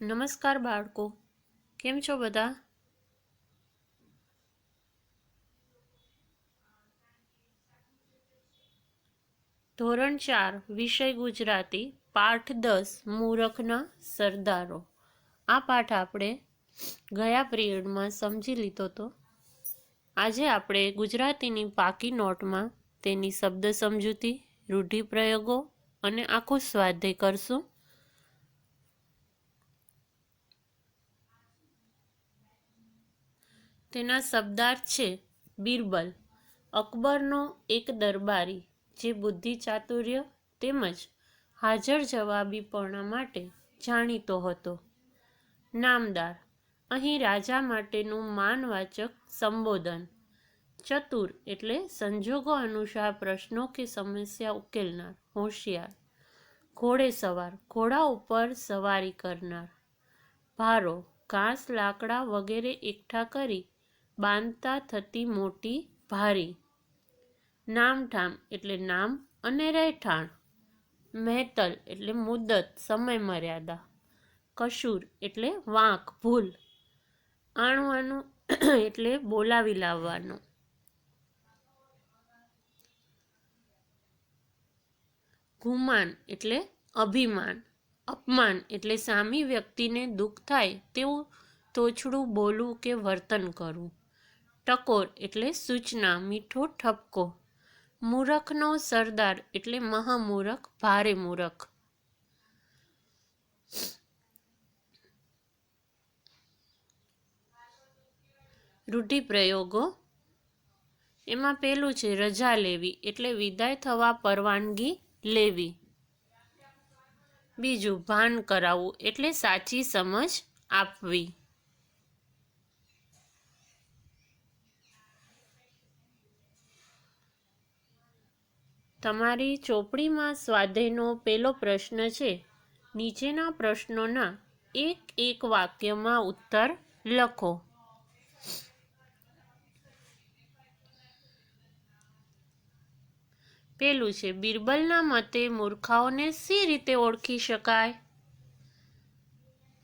નમસ્કાર બાળકો. કેમ છો બધા? ધોરણ ચાર, વિષય ગુજરાતી, પાઠ દસ, મૂરખના સરદારો. આ પાઠ આપણે ગયા પિરિયડમાં સમજી લીધો હતો આજે આપણે ગુજરાતીની પાકી નોટમાં તેની શબ્દ સમજૂતી, રૂઢિપ્રયોગો અને આખું સ્વાધ્યાય કરશું. તેના શબ્દાર્થ છે બિરબલ. અકબરનો એક દરબારી, જે બુદ્ધિ ચાતુર્ય તેમજ હાજર જવાબીપણા માટે જાણીતો હતો. નામદાર, અહીં રાજા માટેનું માનવાચક સંબોધન. ચતુર એટલે સંજોગો અનુસાર પ્રશ્નો કે સમસ્યા ઉકેલનાર, હોશિયાર. ઘોડે સવાર, ઘોડા ઉપર સવારી કરનાર. ભારો, ઘાસ, લાકડા વગેરે એકઠા કરી બાંધતા થતી મોટી ભારી. નામઠામ એટલે નામ અને રહેઠાણ. મહેતલ એટલે મુદત, સમય મર્યાદા. કશૂર એટલે વાંક, ભૂલ. આણવાનું એટલે બોલાવી લાવવાનું. ગુમાન એટલે અભિમાન. અપમાન એટલે સામી વ્યક્તિને દુઃખ થાય તેવું, તોછડું બોલવું કે વર્તન કરવું. ટકોર એટલે સૂચના, મીઠો ઠપકો. મૂરખનો સરદાર એટલે મહામૂરખ, ભારે મૂરખ. રૂઢિપ્રયોગો. એમાં પેલું છે, રજા લેવી એટલે વિદાય થવા પરવાનગી લેવી. બીજું, ભાન કરાવવું એટલે સાચી સમજ આપવી. તમારી ચોપડીમાં સ્વાધ્યાયનો પહેલો પ્રશ્ન છે. નીચેના પ્રશ્નોના એક એક વાક્યમાં ઉત્તર લખો. પેલું છે, બિરબલના મતે મૂર્ખાઓને સી રીતે ઓળખી શકાય?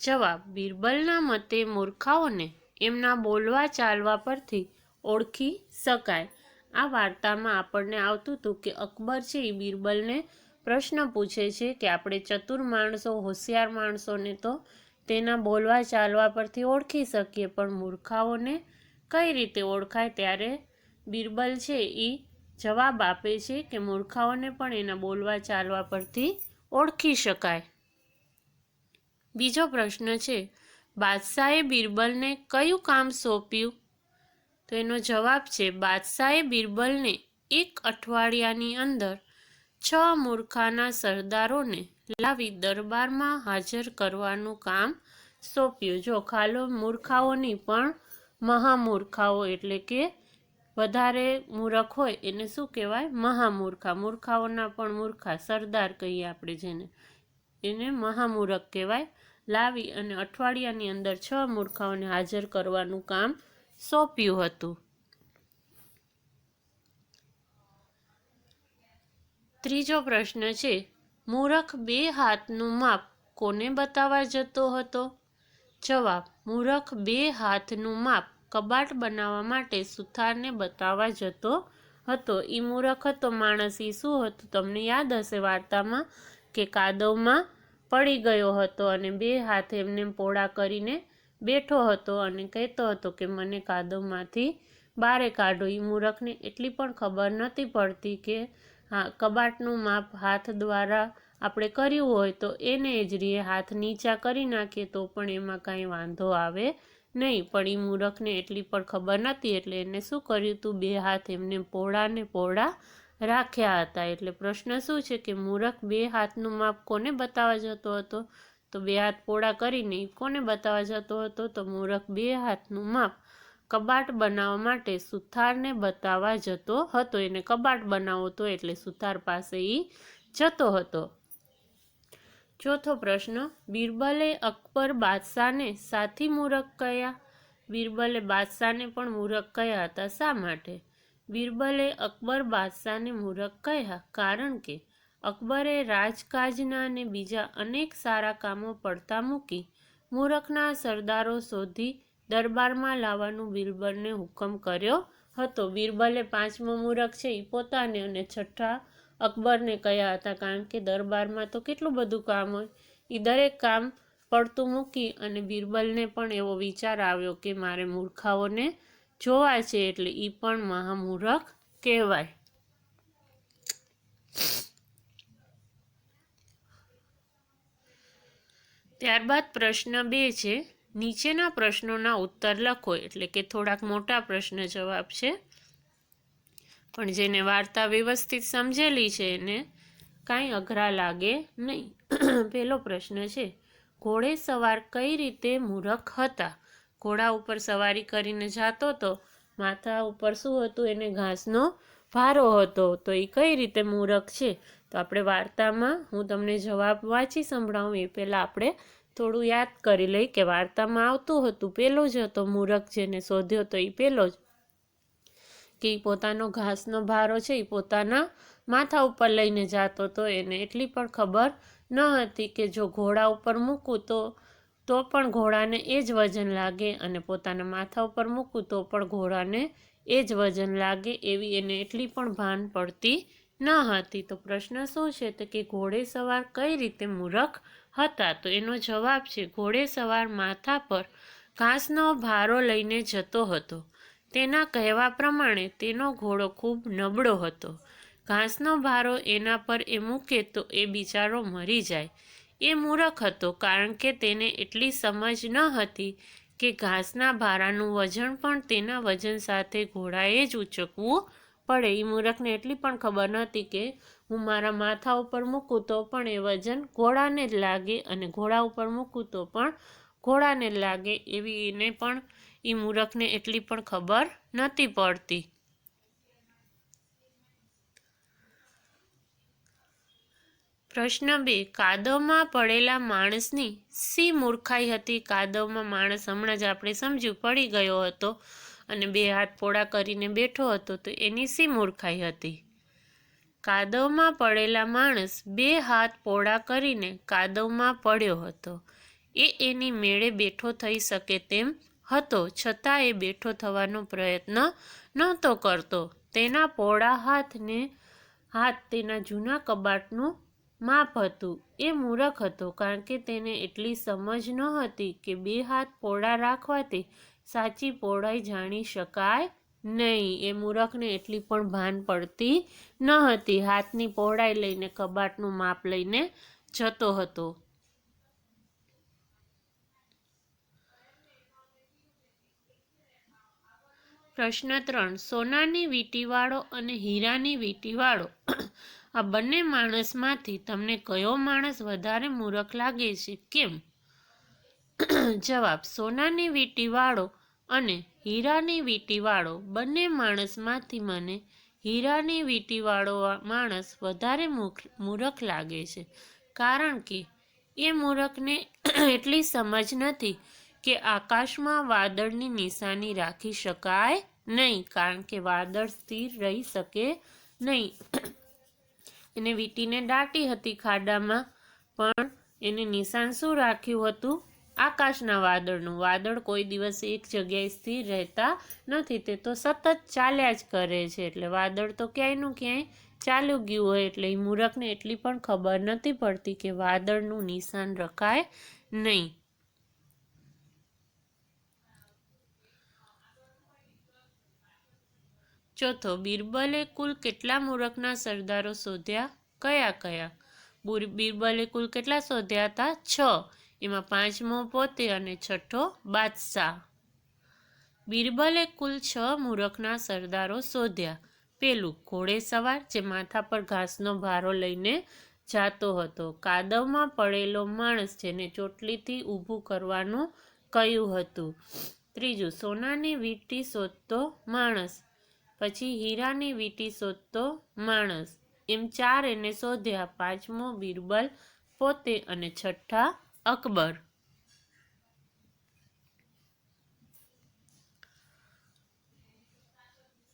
જવાબ, બિરબલના મતે મૂર્ખાઓને એમના બોલવા ચાલવા પરથી ઓળખી શકાય. આ વાર્તામાં આપણને આવતું હતું કે અકબર છે એ બિરબલને પ્રશ્ન પૂછે છે કે આપણે ચતુર માણસો, હોશિયાર માણસોને તો તેના બોલવા ચાલવા પરથી ઓળખી શકીએ, પણ મૂર્ખાઓને કઈ રીતે ઓળખાય ત્યારે બિરબલ છે એ જવાબ આપે છે કે મૂર્ખાઓને પણ એના બોલવા ચાલવા પરથી ઓળખી શકાય. બીજો પ્રશ્ન છે, બાદશાહે બિરબલને કયું કામ સોંપ્યું? તો એનો જવાબ છે, બાદશાહે બિરબલને એક અઠવાડિયાની અંદર છ મૂર્ખાના સરદારોને લાવી દરબારમાં હાજર કરવાનું કામ સોંપ્યું. જો ખાલો મૂર્ખાઓની પણ મહામૂર્ખાઓ એટલે કે વધારે મૂર્ખ હોય, એને શું કહેવાય? મહામૂર્ખા. મૂર્ખાઓના પણ મૂર્ખા. સરદાર કહીએ આપણે જેને. એને મહામૂર્ખ કહેવાય. લાવી અને અઠવાડિયાની અંદર છ મૂર્ખાઓને હાજર કરવાનું કામ સોંપ્યું હતું. ત્રીજો પ્રશ્ન છે, મૂરખ બે હાથનું માપ કોને બતાવવા જતો હતો? જવાબ, મૂરખ બે હાથનું માપ કબાટ બનાવવા માટે સુથારને બતાવવા જતો હતો. એ મૂરખ હતો, માણસ એ શું હતું, તમને યાદ હશે વાર્તામાં કે કાદવમાં પડી ગયો હતો અને બે હાથ એમને પોળા કરીને બેઠો હતો અને કહેતો હતો કે મને કાદવમાંથી બારે કાઢો. એ મૂરખને એટલી પણ ખબર નથી પડતી કે હા, કબાટનું માપ હાથ દ્વારા આપણે કર્યું હોય તો એને જ રીએ. હાથ નીચા કરી નાખીએ તો પણ એમાં કાંઈ વાંધો આવે નહીં. પણ એ મૂરખને એટલી પણ ખબર નથી એટલે એને શું કર્યું? હતું બે હાથ એમને પોળા ને પોળા રાખ્યા હતા. એટલે પ્રશ્ન શું છે કે મૂરખ બે હાથનું માપ કોને બતાવવા જતો હતો? તો બે હાથ પોળા કરીને કોને બતાવવા જતો હતો તો મૂરખ બે હાથનું માપ કબાટ બનાવવા માટે સુથારને બતાવવા જતો હતો. એને કબાટ બનાવવો હતો એટલે સુથાર પાસે એ જતો હતો. ચોથો પ્રશ્ન, બિરબલે અકબર બાદશાહને સાથી મૂરખ કયા? બિરબલે બાદશાહને પણ મૂરખ કયા હતા? શા માટે? બિરબલે અકબર બાદશાહને મૂરખ કહ્યા કારણ કે અકબરે રાજકાજના અને બીજા અનેક સારા કામો પડતા મૂકી મૂરખના સરદારો શોધી દરબારમાં લાવવાનું બિરબલને હુકમ કર્યો હતો. બિરબલે પાંચમો મૂરખ છે એ પોતાને અને છઠ્ઠા અકબરને કહ્યા હતા, કારણ કે દરબારમાં તો કેટલું બધું કામ હોય. એ દરેક કામ પડતું મૂકી અને બિરબલને પણ એવો વિચાર આવ્યો કે મારે મૂર્ખાઓને જોવા છે એટલે એ પણ મહામૂરખ કહેવાય. ત્યારબાદ પ્રશ્ન બે છે. નીચેના પ્રશ્નોના ઉત્તર લખો, એટલે કે થોડાક મોટા પ્રશ્ન જવાબ છે. પણ જેને વાર્તા વ્યવસ્થિત સમજેલી છે એને કાંઈ અઘરા લાગે નહીં. પહેલો પ્રશ્ન છે, ઘોડે સવાર કઈ રીતે મૂરખ હતા? ઘોડા ઉપર સવારી કરીને જાતો તો માથા ઉપર શું હતું? એને ઘાસનો ભારો હતો. તો એ કઈ રીતે મૂરખ છે? તો આપણે વાર્તામાં હું તમને જવાબ વાંચી સંભળાવું, એ પહેલાં આપણે થોડું યાદ કરી લઈ કે વાર્તામાં આવતું હતું પેલો જ હતો મૂરખ જેને શોધ્યો તો એ પેલો જ. કે એ પોતાનો ઘાસનો ભારો છે એ પોતાના માથા ઉપર લઈને જતો હતો. એને એટલી પણ ખબર ન હતી કે જો ઘોડા ઉપર મૂકું તો તો પણ ઘોડાને એ જ વજન લાગે અને પોતાના માથા ઉપર મૂકું તો પણ ઘોડાને એ જ વજન લાગે એવી એને એટલી પણ ભાન પડતી ન હતી. તો પ્રશ્ન શું છે? તો કે ઘોડે સવાર કઈ રીતે મૂરખ હતા? તો એનો જવાબ છે, ઘોડે સવાર માથા પર ઘાસનો ભારો લઈને જતો હતો. તેના કહેવા પ્રમાણે તેનો ઘોડો ખૂબ નબળો હતો. ઘાસનો ભારો એના પર એ મૂકે તો એ બિચારો મરી જાય. એ મૂરખ હતો કારણ કે તેને એટલી સમજ ન હતી કે ઘાસના ભારાનું વજન પણ તેના વજન સાથે ઘોડાએ જ ઉચકવું પડે એ મૂરખને એટલી પણ ખબર નહોતી કે હું મારા માથા ઉપર મૂકું તો પણ એ વજન ઘોડાને જ લાગે અને ઘોડા ઉપર મૂકું તો પણ ઘોડાને જ લાગે એવી એને પણ એ મૂરખને એટલી પણ ખબર નહોતી પડતી. પ્રશ્ન બે, કાદવમાં પડેલા માણસની સી મૂર્ખાઈ હતી? કાદવમાં માણસ હમણાં જ આપણે સમજ્યું, પડી ગયો હતો. અને બે હાથ પોળા કરીને બેઠો હતો તો એની સી મૂર્ખાઈ હતી. કાદવમાં પડેલા માણસ બે હાથ પોળા કરીને કાદવમાં પડ્યો હતો. એ એની મેળે બેઠો થઈ શકે તેમ હતો, છતાં એ બેઠો થવાનો પ્રયત્ન નહોતો કરતો. તેના પોળા હાથને, હાથ તેના જૂના કબાટનું માપ હતું. એ મૂરખ હતો, કારણ કે તેને એટલી સમજ ન હતી કે બે હાથ પોળા રાખવાથી સાચી પહોળાઈ જાણી શકાય નહીં. એ મૂરખને એટલી પણ ભાન પડતી ન હતી. હાથની પહોળાઈ લઈને કબાટનું માપ લઈને જતો હતો. પ્રશ્ન ત્રણ. સોનાની વીંટીવાળો અને હીરાની વીંટીવાળો. આ બંને માણસમાંથી તમને કયો માણસ વધારે મૂરખ લાગે છે? કેમ? જવાબ. સોનાની વીંટીવાળો અને હીરાની વીંટીવાળો બંને માણસમાંથી મને હીરાની વીંટીવાળો માણસ વધારે મૂરખ લાગે છે. કારણ કે એ મૂરખને એટલી સમજ નથી કે આકાશમાં વાદળની નિશાની રાખી શકાય નહીં, કારણ કે વાદળ સ્થિર રહી શકે નહીં. એને વીંટીને દાટી હતી ખાડામાં, પણ એને નિશાન શું રાખ્યું હતું? આકાશના વાદળનું. વાદળ કોઈ દિવસ એક જગ્યાએ સ્થિર રહેતા નથી. તે તો સતત ચાલ્યા જ કરે છે. એટલે વાદળ તો ક્યાંયનું ક્યાંય ચાલુ ગયું હોય એટલે એ મૂરખને એટલી પણ ખબર નથી પડતી કે વાદળનું નિશાન રખાય નહીં. ચોથો, બિરબલે કુલ કેટલા મૂરખના સરદારો શોધ્યા? કયા કયા? બિરબલે કુલ કેટલા શોધ્યા હતા? છ. એમાં પાંચમો પોતે અને છઠ્ઠો બાદશાહ. બિરબલે કુલ છ મૂરખના સરદારો શોધ્યા. પેલું ઘોડે સવાર, જે માથા પર ઘાસનો ભારો લઈને જાતો હતો. કાદવમાં પડેલો માણસ જેને ચોટલીથી ઊભું કરવાનું કહ્યું હતું. ત્રીજું, સોનાની વીંટી શોધતો માણસ. પછી હીરાની વીંટી શોધતો માણસ. એમ ચાર એને શોધ્યા. પાંચમો બિરબલ પોતે અને છઠ્ઠા અકબર.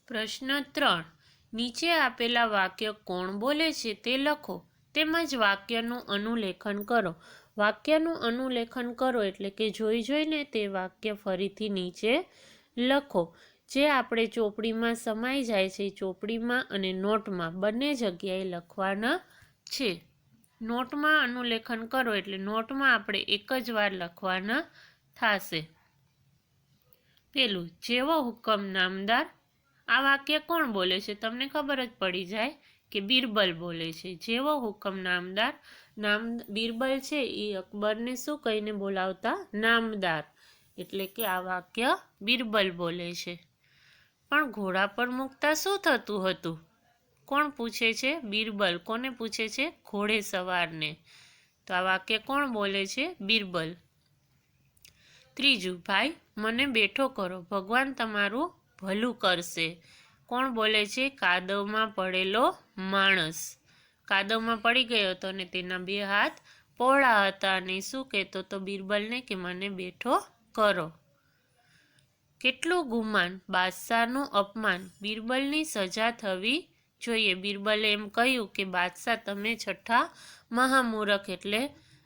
પ્રશ્ન ત્રણ. નીચે આપેલા વાક્ય કોણ બોલે છે તે લખો. તેમજ વાક્યનું અનુલેખન કરો. વાક્યનું અનુલેખન કરો એટલે કે જોઈ જોઈને તે વાક્ય ફરીથી નીચે લખો. જે આપણે ચોપડીમાં સમાઈ જાય છે ચોપડીમાં અને નોટમાં બંને જગ્યાએ લખવાના છે. નોટમાં અનુલેખન કરો એટલે નોટમાં આપણે એક જ વાર લખવાના થશે. પેલું, જેવો હુકમ નામદાર, આ વાક્ય કોણ બોલે છે? તમને ખબર જ પડી જાય કે બિરબલ બોલે છે. જેવો હુકમ નામદાર, નામ, બિરબલ છે એ અકબરને શું કહીને બોલાવતા? નામદાર. એટલે કે આ વાક્ય બિરબલ બોલે છે. પણ ઘોડા પર મૂકતા શું થતું હતું? કોણ પૂછે છે? બિરબલ. કોને પૂછે છે? ઘોડે સવારને. તો આ વાક્ય કોણ બોલે છે? બિરબલ. ત્રીજું, ભાઈ, મને બેઠો કરો. ભગવાન તમારું ભલું કરશે. કોણ બોલે છે? કાદવમાં પડેલો માણસ. કાદવમાં પડી ગયો હતો અને તેના બે હાથ પહોળા હતા અને શું કહેતો તો બિરબલને કે, મને બેઠો કરો. કેટલું ગુમાન? બાદશાહનું અપમાન. બિરબલની સજા થવી જોઈએ. બિરબલે એમ કહ્યું કે, બાદશાહ, તમે છઠ્ઠા મહામૂરખ. એટલે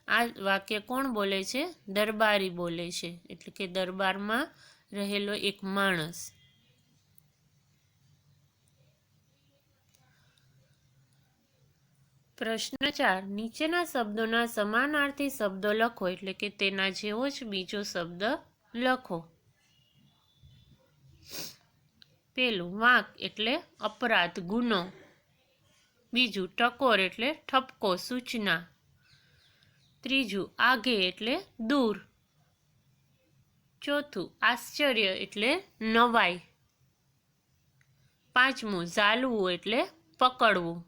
આ વાક્ય કોણ બોલે છે? દરબારી બોલે છે. એટલે કે દરબારમાં રહેલો એક માણસ. પ્રશ્ન ચાર. નીચેના શબ્દોના સમાનાર્થી શબ્દો લખો. એટલે કે તેના જેવો જ બીજો શબ્દ લખો. પેલું વાંક એટલે અપરાધ, ગુનો. બીજું ટકોર એટલે ઠપકો, સૂચના. ત્રીજું આગે એટલે દૂર. ચોથું આશ્ચર્ય એટલે નવાઈ. પાંચમું ઝાલવું એટલે પકડવું.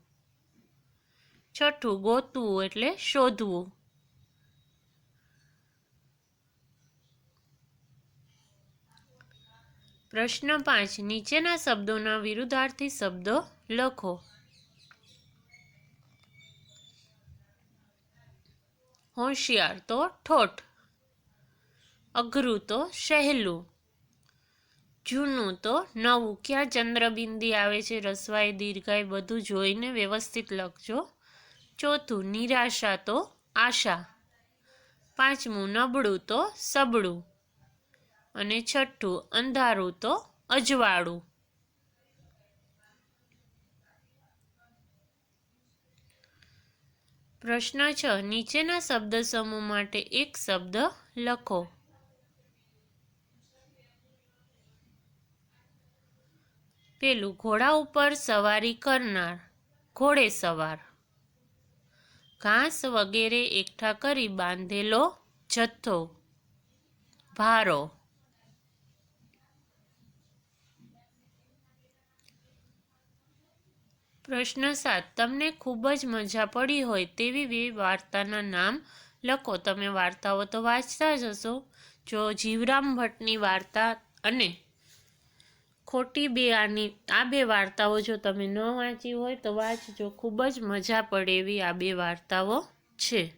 છઠ્ઠું ગોતવું એટલે શોધવું. પ્રશ્ન પાંચ, નીચેના શબ્દોના વિરુદ્ધાર્થી શબ્દો લખો. હોશિયાર તો ઠોઠ, અઘરું તો સહેલું, જૂનું તો નવું. ક્યાં ચંદ્રબિંદી આવે છે રસવાય દીર્ઘાઈ બધું જોઈને વ્યવસ્થિત લખજો. ચોથું, નિરાશા તો આશા. પાંચમું, નબળું તો સબળું. અને છઠ્ઠું, અંધારું તો અજવાળું. પ્રશ્ન છ, નીચેના શબ્દ સમૂહ માટે એક શબ્દ લખો. પેલું, ઘોડા ઉપર સવારી કરનાર, ઘોડે સવાર. ઘાસ વગેરે એકઠા કરી બાંધેલો જથ્થો. ભારો. પ્રશ્ન સાત, તમને ખૂબ જ મજા પડી હોય તેવી બે વાર્તાના નામ લખો. તમે વાર્તાઓ તો વાંચતા જ હશો. જો જીવરામ ભટ્ટની વાર્તા અને ખોટી બે આની, આ બે વાર્તાઓ જો તમે ન વાંચી હોય તો વાંચજો. ખૂબ જ મજા પડે એવી આ બે વાર્તાઓ છે.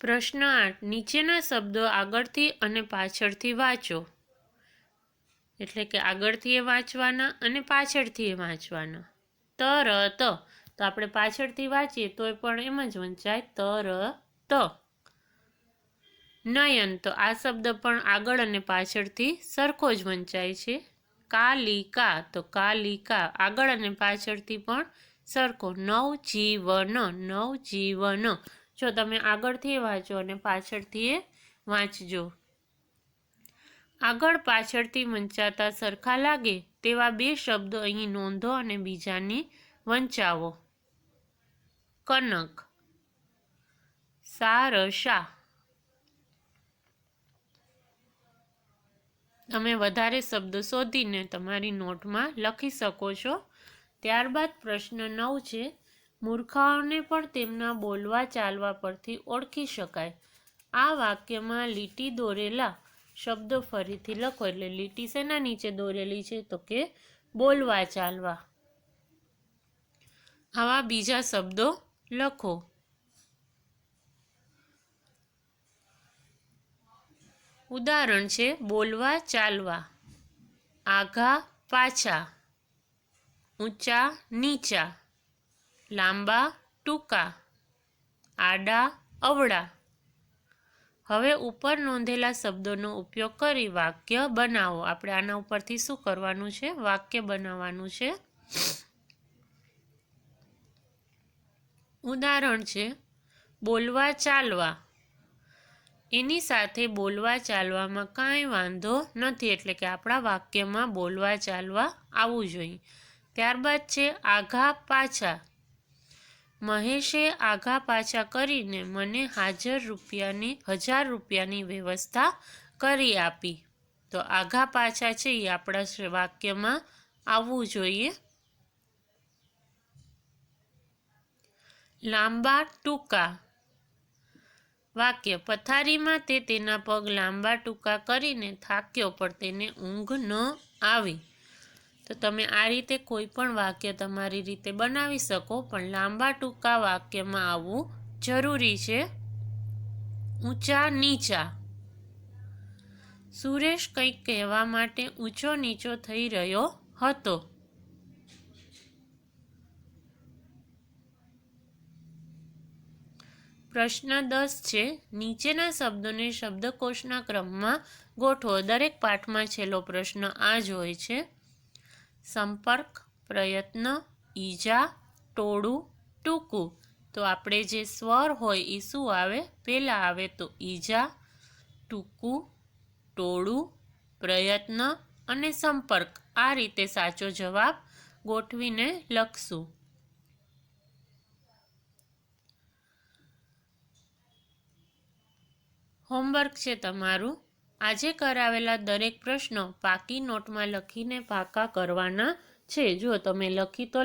પ્રશ્ન આઠ, નીચેના શબ્દો આગળથી અને પાછળથી વાંચો. એટલે કે આગળથી એ વાંચવાના અને પાછળથી એ વાંચવાના. તરત તો. આપણે પાછળથી વાંચીએ તોય પણ એમ જ વંચાય. તરત નયન. તો આ શબ્દ પણ આગળ અને પાછળથી સરખો જ વંચાય છે. કાલિકા. તો કાલિકા આગળ અને પાછળથી પણ સરખો. નવ જીવન નવ જીવન જો તમે આગળથી વાંચો અને પાછળથી એ વાંચજો. આગળ પાછળથી વંચાતા સરખા લાગે તેવા બે શબ્દો અહીં નોંધો અને બીજાને વંચાવો. કનક. સારસા. તમે વધારે શબ્દ શોધીને તમારી નોટમાં લખી શકો છો. ત્યારબાદ પ્રશ્ન નવ છે, મૂર્ખાઓને પણ તેમના બોલવા ચાલવા પરથી ઓળખી શકાય. આ વાક્યમાં લીટી દોરેલા શબ્દો ફરીથી લખો એટલે લીટી શેના નીચે દોરેલી છે? તો કે બોલવા ચાલવા. આવા બીજા શબ્દો લખો. ઉદાહરણ છે, બોલવા ચાલવા. આઘા પાછા. ઊંચા નીચા. લાંબા ટૂંકા. આડા અવળા. હવે ઉપર નોંધેલા શબ્દોનો ઉપયોગ કરી વાક્ય બનાવો. આપણે આના ઉપરથી શું કરવાનું છે? વાક્ય બનાવવાનું છે. ઉદાહરણ છે, બોલવા ચાલવા. એની સાથે બોલવા ચાલવામાં કાંઈ વાંધો નથી, એટલે કે આપણા વાક્યમાં બોલવા ચાલવા આવવું જોઈએ. ત્યારબાદ છે, આઘા પાછા. મહેશે આઘા પાછા કરીને મને હાજર રૂપિયાની, હજાર રૂપિયાની વ્યવસ્થા કરી આપી. તો આઘા પાછા છે એ આપણા વાક્યમાં આવવું જોઈએ. લાંબા ટૂંકા વાક્ય. પથારીમાં તે તેના પગ લાંબા ટૂંકા કરીને થાક્યો પણ તેને ઊંઘ ન આવી. તો તમે આ રીતે કોઈ પણ વાક્ય તમારી રીતે બનાવી શકો, પણ લાંબા ટૂંકા વાક્યમાં આવવું જરૂરી છે. ઊંચા નીચા. સુરેશ કંઈક કહેવા માટે ઊંચો નીચો થઈ રહ્યો હતો. પ્રશ્ન દસ છે, નીચેના શબ્દોને શબ્દકોશના ક્રમમાં ગોઠવો. દરેક પાઠમાં છેલ્લો પ્રશ્ન આ જ હોય છે. સંપર્ક, પ્રયત્ન, ઈજા, ટોળું, ટૂંકું. તો આપણે જે સ્વર હોય એ શું આવે? પહેલાં આવે તો ઈજા, ટૂંકું, ટોળું, પ્રયત્ન અને સંપર્ક. આ રીતે સાચો જવાબ ગોઠવીને લખશું. હોમવર્ક છે તમારું. આજે કરાવેલા દરેક પ્રશ્નો પાકી નોટમાં લખીને પાકા કરવાના છે. જો તમે લખી તો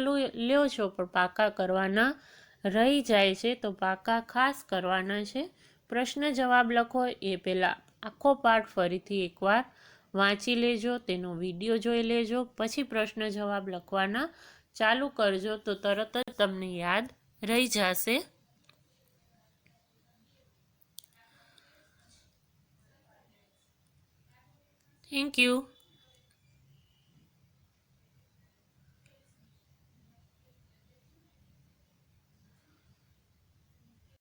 લ્યો છો, પણ પાકા કરવાના રહી જાય છે, તો પાકા ખાસ કરવાના છે. પ્રશ્ન જવાબ લખો એ પહેલાં. આખો પાઠ ફરીથી એકવાર વાંચી લેજો, તેનો વીડિયો જોઈ લેજો, પછી પ્રશ્ન જવાબ લખવાના ચાલુ કરજો, તો તરત જ તમને યાદ રહી જશે. Thank you.